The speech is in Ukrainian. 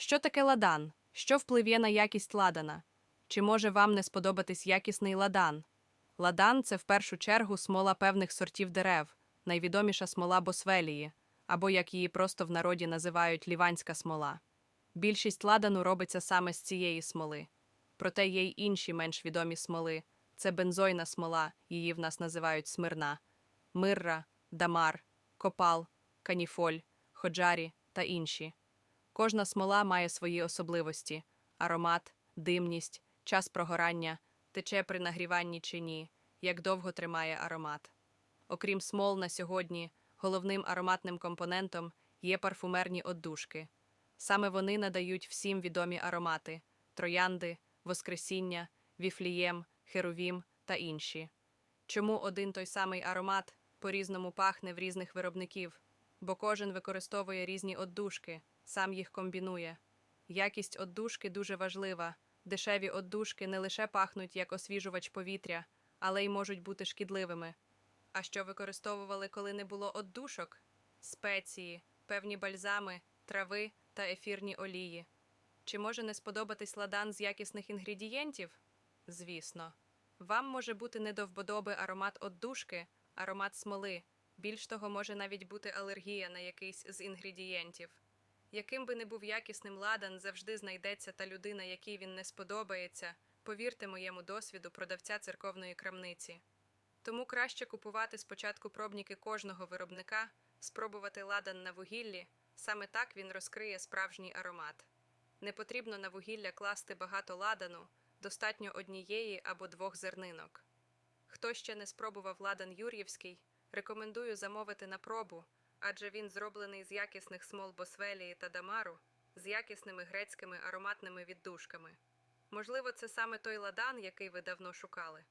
Що таке ладан? Що впливє на якість ладана? Чи може вам не сподобатись якісний ладан? Ладан це в першу чергу смола певних сортів дерев, найвідоміша смола босвелії, або як її просто в народі називають ліванська смола. Більшість ладану робиться саме з цієї смоли. Проте є й інші менш відомі смоли. Це бензойна смола, її в нас називають смирна, мирра, дамар, копал, каніфоль, ходжарі та інші. Кожна смола має свої особливості: аромат, димність, час прогорання, тече при нагріванні чи ні, як довго тримає аромат. Окрім смол на сьогодні, головним ароматним компонентом є парфумерні оддушки. Саме вони надають всім відомі аромати троянди, воскресіння, віфлієм, херовім та інші. Чому один той самий аромат по-різному пахне в різних виробників? Бо кожен використовує різні оддушки, сам їх комбінує. Якість оддушки дуже важлива. Дешеві оддушки не лише пахнуть як освіжувач повітря, але й можуть бути шкідливими. А що використовували, коли не було оддушок? Спеції, певні бальзами, трави та ефірні олії. Чи може не сподобатись ладан з якісних інгредієнтів? Звісно. Вам може бути не до вподоби аромат оддушки, аромат смоли. Більш того, може навіть бути алергія на якийсь з інгредієнтів. Яким би не був якісним ладан, завжди знайдеться та людина, якій він не сподобається, повірте моєму досвіду продавця церковної крамниці. Тому краще купувати спочатку пробники кожного виробника, спробувати ладан на вугіллі, саме так він розкриє справжній аромат. Не потрібно на вугілля класти багато ладану, достатньо однієї або двох зернинок. Хто ще не спробував ладан Юр'ївський, рекомендую замовити на пробу, адже він зроблений з якісних смол босвелії та дамару, з якісними грецькими ароматними віддушками. Можливо, це саме той ладан, який ви давно шукали.